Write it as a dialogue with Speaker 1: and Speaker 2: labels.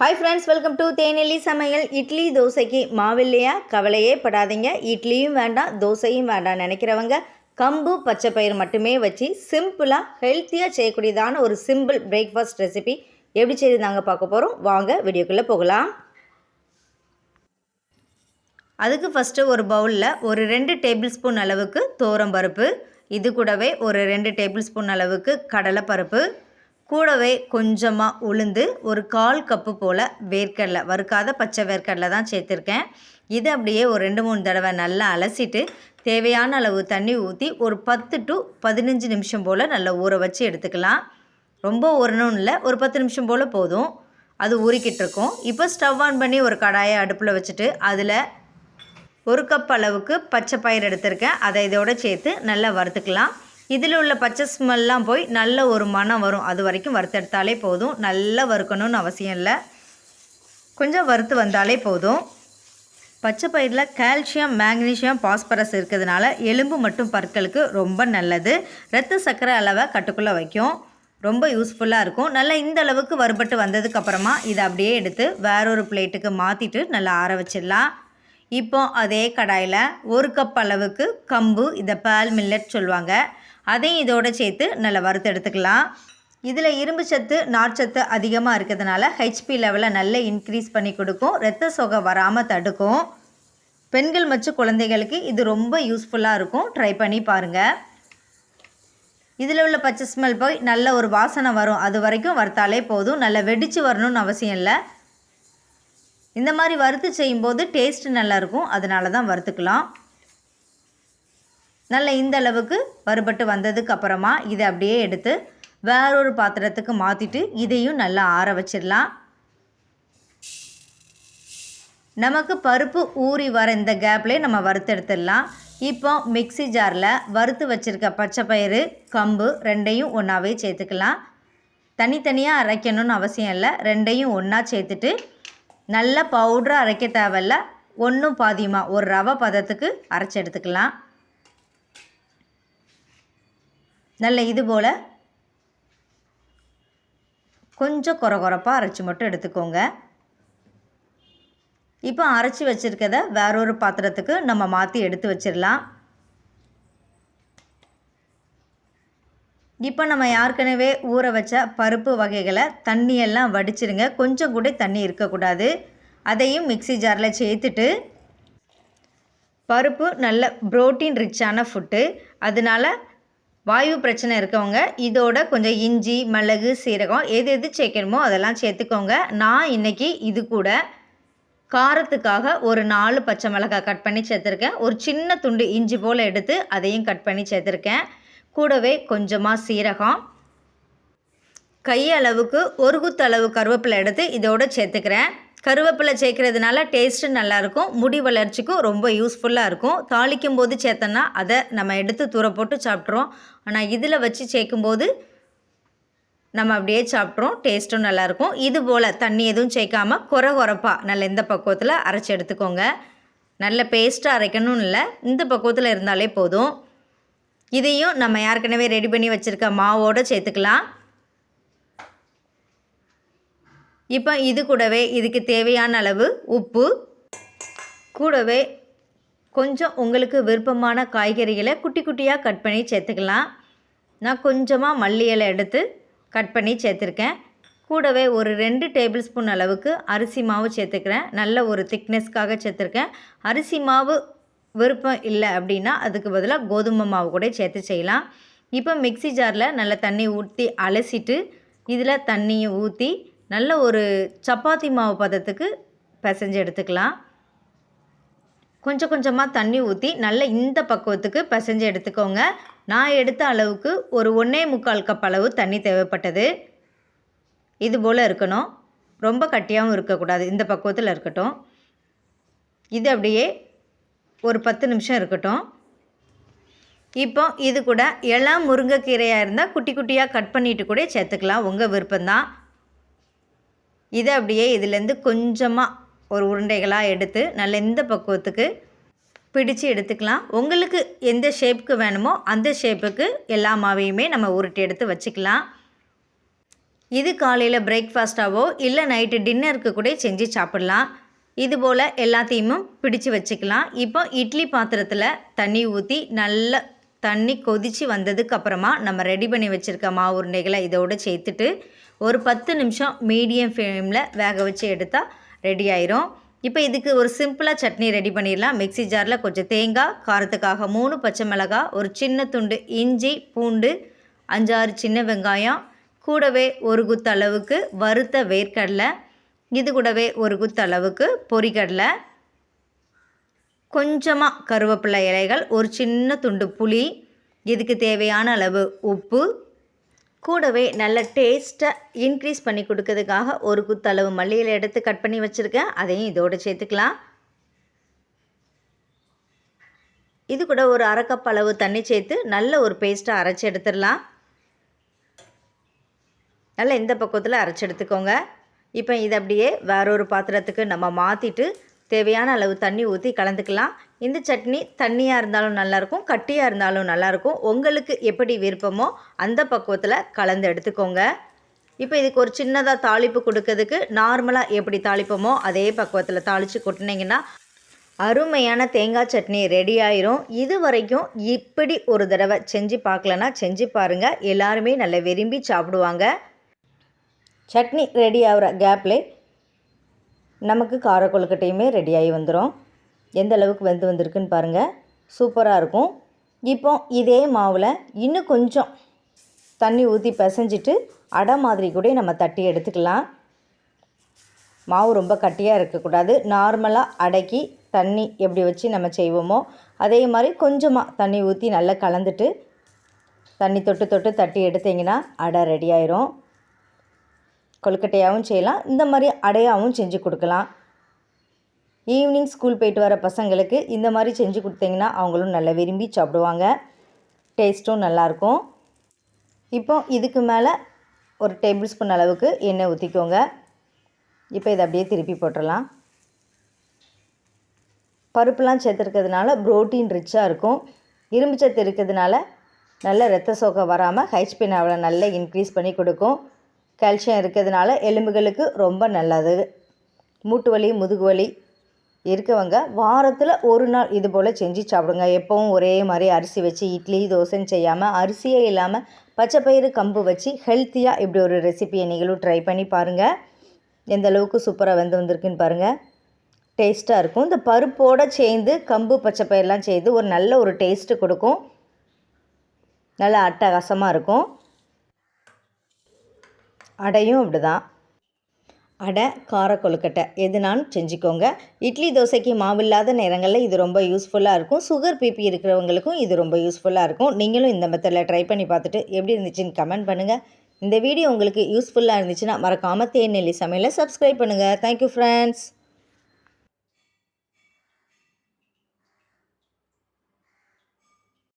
Speaker 1: Hi friends welcome to Thenelli சமையல். இட்லி தோசைக்கு மாவில்லையா? கவலையே படாதீங்க. இட்லியும் வேண்டாம் தோசையும் வேண்டாம் நினைக்கிறவங்க கம்பு பச்சை பயிர் மட்டுமே வச்சு சிம்பிளாக ஹெல்த்தியாக செய்யக்கூடியதான ஒரு சிம்பிள் பிரேக்ஃபாஸ்ட் ரெசிபி எப்படி செய்யுதாங்க பார்க்க போகிறோம் வாங்க வீடியோக்குள்ளே போகலாம். அதுக்கு ஃபஸ்ட்டு ஒரு பவுலில் ஒரு ரெண்டு டேபிள் ஸ்பூன் அளவுக்கு பருப்பு. இது கூடவே ஒரு ரெண்டு டேபிள் ஸ்பூன் அளவுக்கு கடலைப்பருப்பு கூடவே கொஞ்சமாக உளுந்து ஒரு கால் கப்பு போல் வேர்க்கடலை வறுக்காத பச்சை வேர்க்கடலை தான் சேர்த்துருக்கேன். இது அப்படியே ஒரு ரெண்டு மூணு தடவை நல்லா அலசிட்டு தேவையான அளவு தண்ணி ஊற்றி ஒரு பத்து டு பதினஞ்சு நிமிஷம் போல் நல்லா ஊற வச்சு எடுத்துக்கலாம். ரொம்ப ஊறணும் இல்லை ஒரு பத்து நிமிஷம் போல் போதும். அது ஊறிக்கிட்டு இருக்கும். இப்போ ஸ்டவ் ஆன் பண்ணி ஒரு கடாயை அடுப்பில் வச்சுட்டு அதில் ஒரு கப் அளவுக்கு பச்சை பயிர் எடுத்திருக்கேன். அதை இதோட சேர்த்து நல்லா வறுத்துக்கலாம். இதில் உள்ள பச்சை ஸ்மெல்லாம் போய் நல்ல ஒரு மனம் வரும். அது வரைக்கும் வறுத்தெடுத்தாலே போதும். நல்லா வறுக்கணும்னு அவசியம் இல்லை. கொஞ்சம் வறுத்து வந்தாலே போதும். பச்சை பயிரில் கால்சியம் மேக்னீஷியம் பாஸ்பரஸ் இருக்கிறதுனால எலும்பு மற்றும் பற்களுக்கு ரொம்ப நல்லது. ரத்த சர்க்கரை அளவை கட்டுக்குள்ளே வைக்கும். ரொம்ப யூஸ்ஃபுல்லாக இருக்கும். நல்லா இந்த அளவுக்கு வறுபட்டு வந்ததுக்கப்புறமா இதை அப்படியே எடுத்து வேறொரு பிளேட்டுக்கு மாற்றிட்டு நல்லா ஆற வச்சிடலாம். இப்போ அதே கடாயில் ஒரு கப் அளவுக்கு கம்பு இதை பால் மில்லட் சொல்லுவாங்க. அதையும் இதோடு சேர்த்து நல்லா வறுத்து எடுத்துக்கலாம். இதில் இரும்பு சத்து நார்ச்சத்து அதிகமாக இருக்கிறதுனால ஹெச்பி லெவலை நல்லா இன்க்ரீஸ் பண்ணி கொடுக்கும். ரத்த சோகை வராமல் தடுக்கும். பெண்கள் மற்றும் குழந்தைகளுக்கு இது ரொம்ப யூஸ்ஃபுல்லாக இருக்கும். ட்ரை பண்ணி பாருங்கள் இதில் உள்ள பச்சை ஸ்மெல் போய் நல்ல ஒரு வாசனை வரும். அது வரைக்கும் வறுத்தாலே போதும். நல்லா வெடித்து வரணும்னு அவசியம் இல்லை. இந்த மாதிரி வறுத்து செய்யும்போது டேஸ்ட்டு நல்லாயிருக்கும் அதனால தான் வறுத்துக்கலாம். நல்ல இந்த அளவுக்கு வறுபட்டு வந்ததுக்கு அப்புறமா இதை அப்படியே எடுத்து வேறொரு பாத்திரத்துக்கு மாற்றிட்டு இதையும் நல்லா ஆற வச்சிடலாம். நமக்கு பருப்பு ஊறி வர இந்த கேப்லேயே நம்ம வறுத்து எடுத்துடலாம். இப்போ மிக்சி ஜாரில் வறுத்து வச்சுருக்க பச்சை பயிறு கம்பு ரெண்டையும் ஒன்றாவே சேர்த்துக்கலாம். தனித்தனியாக அரைக்கணும்னு அவசியம் இல்லை. ரெண்டையும் ஒன்றா சேர்த்துட்டு நல்ல பவுடராக அரைக்க தேவையில்ல. ஒன்றும் பாதியமாக ஒரு ரவை பதத்துக்கு அரைச்சி எடுத்துக்கலாம். நல்ல இது போல் கொஞ்சம் குறை குறைப்பாக அரைச்சி மட்டும் எடுத்துக்கோங்க. இப்போ அரைச்சி வச்சுருக்கத வேறொரு பாத்திரத்துக்கு நம்ம மாற்றி எடுத்து வச்சிடலாம் இப்போ நம்ம ஏற்கனவே ஊற வச்ச பருப்பு வகைகளை தண்ணியெல்லாம் வடிச்சிருங்க. கொஞ்சம் கூட தண்ணி இருக்கக்கூடாது. அதையும் மிக்சி ஜாரில் சேர்த்துட்டு பருப்பு நல்ல ப்ரோட்டீன் ரிச்சான ஃபுட்டு. அதனால் வாயு பிரச்சனை இருக்கவங்க இதோட கொஞ்சம் இஞ்சி மிளகு சீரகம் எது எது சேர்க்கணுமோ அதெல்லாம் சேர்த்துக்கோங்க. நான் இன்றைக்கி இது கூட காரத்துக்காக ஒரு நாலு பச்சை மிளகாய் கட் பண்ணி சேர்த்துருக்கேன். ஒரு சின்ன துண்டு இஞ்சி போல் எடுத்து அதையும் கட் பண்ணி சேர்த்துருக்கேன். கூடவே கொஞ்சமாக சீரகம். கையளவுக்கு ஒரு குத்து அளவு கருவேப்பிலை எடுத்து இதோடு சேர்த்துக்கிறேன். கருவேப்பிலை சேர்க்கறதுனால டேஸ்ட்டு நல்லாயிருக்கும். முடி வளர்ச்சிக்கும் ரொம்ப யூஸ்ஃபுல்லாக இருக்கும். தாளிக்கும் போது சேர்த்தோன்னா அதை நம்ம எடுத்து தூர போட்டு சாப்பிட்றோம் ஆனால் இதில் வச்சு சேர்க்கும்போது நம்ம அப்படியே சாப்பிட்றோம் டேஸ்ட்டும் நல்லாயிருக்கும். இது போல் தண்ணி எதுவும் சேர்க்காமல் குறை குறைப்பாக நல்ல இந்த பக்குவத்தில் அரைச்சி எடுத்துக்கோங்க. நல்ல பேஸ்ட்டாக அரைக்கணும்னு இல்லை. இந்த பக்குவத்தில் இருந்தாலே போதும். இதையும் நம்ம ஏற்கனவே ரெடி பண்ணி வச்சுருக்க மாவோடு சேர்த்துக்கலாம். இப்போ இது கூடவே இதுக்கு தேவையான அளவு உப்பு. கூடவே கொஞ்சம் உங்களுக்கு விருப்பமான காய்கறிகளை குட்டி குட்டியாக கட் பண்ணி சேர்த்துக்கலாம். நான் கொஞ்சமாக மல்லி இலை எடுத்து கட் பண்ணி சேர்த்துருக்கேன். கூடவே ஒரு ரெண்டு டேபிள் ஸ்பூன் அளவுக்கு அரிசி மாவு சேர்த்துக்கிறேன். நல்ல ஒரு திக்னஸ்க்காக சேர்த்துருக்கேன். அரிசி மாவு விருப்பம் இல்லை அப்படின்னா அதுக்கு பதிலாக கோதுமை மாவு கூட சேர்த்து செய்யலாம். இப்போ மிக்சி ஜாரில் நல்லா தண்ணி ஊற்றி அலசிட்டு இதில் தண்ணியை ஊற்றி நல்ல ஒரு சப்பாத்தி மாவு பதத்துக்கு பிசைஞ்சு எடுத்துக்கலாம். கொஞ்சம் கொஞ்சமாக தண்ணி ஊற்றி நல்ல இந்த பக்குவத்துக்கு பிசைஞ்சு எடுத்துக்கோங்க. நான் எடுத்த அளவுக்கு ஒரு ஒன்றே முக்கால் கப் அளவு தண்ணி தேவைப்பட்டது. இது போல் இருக்கணும். ரொம்ப கட்டியாகவும் இருக்கக்கூடாது. இந்த பக்குவத்தில் இருக்கட்டும். இது அப்படியே ஒரு பத்து நிமிஷம் இருக்கட்டும். இப்போ இது கூட இளம் முருங்கைக்கீரையாக இருந்தால் குட்டி குட்டியாக கட் பண்ணிவிட்டு கூட சேர்த்துக்கலாம். உங்கள் விருப்பம்தான். இதை அப்படியே இதுலேருந்து கொஞ்சமாக ஒரு உருண்டைகளாக எடுத்து நல்ல இந்த பக்குவத்துக்கு பிடிச்சு எடுத்துக்கலாம். உங்களுக்கு எந்த ஷேப்புக்கு வேணுமோ அந்த ஷேப்புக்கு எல்லா மாவையுமே நம்ம உருட்டி எடுத்து வச்சுக்கலாம். இது காலையில் பிரேக்ஃபாஸ்ட்டாகவோ இல்லை நைட்டு டின்னருக்கு கூட செஞ்சு சாப்பிட்லாம். இதுபோல் எல்லாத்தையுமே பிடிச்சு வச்சுக்கலாம். இப்போ இட்லி பாத்திரத்தில் தண்ணி ஊற்றி நல்லா தண்ணி கொதித்து வந்ததுக்கு அப்புறமா நம்ம ரெடி பண்ணி வச்சுருக்க மாவு உருண்டைகளை இதோடு சேர்த்துட்டு ஒரு பத்து நிமிஷம் மீடியம் ஃப்ளேமில் வேக வச்சு எடுத்தால் ரெடி ஆயிரும். இப்போ இதுக்கு ஒரு சிம்பிளாக சட்னி ரெடி பண்ணிடலாம். மிக்ஸி ஜாரில் கொஞ்சம் தேங்காய் காரத்துக்காக மூணு பச்சை மிளகாய் ஒரு சின்ன துண்டு இஞ்சி பூண்டு அஞ்சாறு சின்ன வெங்காயம் கூடவே ஒரு குத்து அளவுக்கு வறுத்த வேர்க்கடலை இது கூடவே ஒரு குத்து அளவுக்கு பொறிக்கடலை கொஞ்சமாக கருவேப்பிலை இலைகள் ஒரு சின்ன துண்டு புளி இதுக்கு தேவையான அளவு உப்பு. கூடவே நல்ல டேஸ்ட்டை இன்க்ரீஸ் பண்ணி கொடுக்கறதுக்காக ஒரு குத்தளவு மல்லியில் எடுத்து கட் பண்ணி வச்சுருக்கேன். அதையும் இதோடு சேர்த்துக்கலாம். இது கூட ஒரு அரைக்கப் அளவு தண்ணி சேர்த்து நல்ல ஒரு பேஸ்ட்டை அரைச்சி எடுத்துடலாம். நல்லா இந்த பக்கத்தில் அரைச்சி எடுத்துக்கோங்க. இப்போ இதை அப்படியே வேறொரு பாத்திரத்துக்கு நம்ம மாற்றிட்டு தேவையான அளவு தண்ணி ஊற்றி கலந்துக்கலாம். இந்த சட்னி தண்ணியாக இருந்தாலும் நல்லாயிருக்கும் கட்டியாக இருந்தாலும் நல்லாயிருக்கும் உங்களுக்கு எப்படி விருப்பமோ அந்த பக்குவத்தில் கலந்து எடுத்துக்கோங்க. இப்போ இதுக்கு ஒரு சின்னதாக தாளிப்பு கொடுக்கறதுக்கு நார்மலாக எப்படி தாளிப்போமோ அதே பக்குவத்தில் தாளித்து கொட்டினீங்கன்னா அருமையான தேங்காய் சட்னி ரெடி ஆயிரும். இது வரைக்கும் இப்படி ஒரு தடவை செஞ்சு பார்க்கலன்னா செஞ்சு பாருங்கள் எல்லாருமே நல்லா விரும்பி சாப்பிடுவாங்க. சட்னி ரெடி ஆகிற கேப்லே நமக்கு கார கொழுக்கட்டையுமே ரெடியாகி வந்துடும் எந்த அளவுக்கு வெந்து வந்திருக்குன்னு பாருங்கள் சூப்பராக இருக்கும். இப்போ இதே மாவில் இன்னும் கொஞ்சம் தண்ணி ஊற்றி பிசைஞ்சிட்டு அடை மாதிரி கூட நம்ம தட்டி எடுத்துக்கலாம். மாவு ரொம்ப கட்டியாக இருக்கக்கூடாது. நார்மலாக அடக்கி தண்ணி எப்படி வச்சு நம்ம செய்வோமோ அதே மாதிரி கொஞ்சமாக தண்ணி ஊற்றி நல்லா கலந்துட்டு தண்ணி தொட்டு தொட்டு தட்டி எடுத்திங்கன்னா அடை ரெடி ஆயிரும். கொழுக்கட்டையாகவும் செய்யலாம். இந்த மாதிரி அடையாகவும் செஞ்சு கொடுக்கலாம். ஈவினிங் ஸ்கூல் போயிட்டு வர பசங்களுக்கு இந்த மாதிரி செஞ்சு கொடுத்தீங்கன்னா அவங்களும் நல்லா விரும்பி சாப்பிடுவாங்க. டேஸ்ட்டும் நல்லாயிருக்கும் இப்போ இதுக்கு மேலே ஒரு டேபிள் ஸ்பூன் அளவுக்கு எண்ணெய் ஊற்றிக்கோங்க இப்போ இதை அப்படியே திருப்பி போட்டுடலாம். பருப்புலாம் சேர்த்துருக்கிறதுனால ப்ரோட்டீன் ரிச்சாக இருக்கும். இரும்பு சத்து இருக்கிறதுனால நல்ல ரத்த சோகை வராமல் ஹைச்பின் அவளை நல்லா இன்க்ரீஸ் பண்ணி கொடுக்கும். கால்சியம் இருக்கிறதுனால எலும்புகளுக்கு ரொம்ப நல்லது. மூட்டு வலி முதுகு வலி இருக்கவங்க வாரத்தில் ஒரு நாள் இது போல் செஞ்சு சாப்பிடுங்க. எப்போவும் ஒரே மாதிரி அரிசி வச்சு இட்லி தோசைன்னு செய்யாமல் அரிசியே இல்லாமல் பச்சை பயிறு கம்பு வச்சு ஹெல்த்தியாக இப்படி ஒரு ரெசிபியை நீங்களும் ட்ரை பண்ணி பாருங்கள் எந்த அளவுக்கு சூப்பராக வந்து வந்திருக்குன்னு பாருங்கள் டேஸ்ட்டாக இருக்கும். இந்த பருப்போடு சேர்ந்து கம்பு பச்சை பயிரெலாம் சேர்ந்து ஒரு நல்ல ஒரு டேஸ்ட்டு கொடுக்கும். நல்லா அட்டகாசமாக இருக்கும். அடையும் அப்படி தான் அடை கார கொழுக்கட்டை எதுனாலும் செஞ்சுக்கோங்க. இட்லி தோசைக்கு மாவு இல்லாத நேரங்களில் இது ரொம்ப யூஸ்ஃபுல்லாக இருக்கும். சுகர் பிபி இருக்கிறவங்களுக்கும் இது ரொம்ப யூஸ்ஃபுல்லாக இருக்கும். நீங்களும் இந்த மெத்தடில் ட்ரை பண்ணி பார்த்துட்டு எப்படி இருந்துச்சுன்னு கமெண்ட் பண்ணுங்கள் இந்த வீடியோ உங்களுக்கு யூஸ்ஃபுல்லாக இருந்துச்சுன்னா மறக்காமல் தேநெல்லி சமையலை சப்ஸ்கிரைப் பண்ணுங்கள் தேங்க்யூ ஃப்ரெண்ட்ஸ்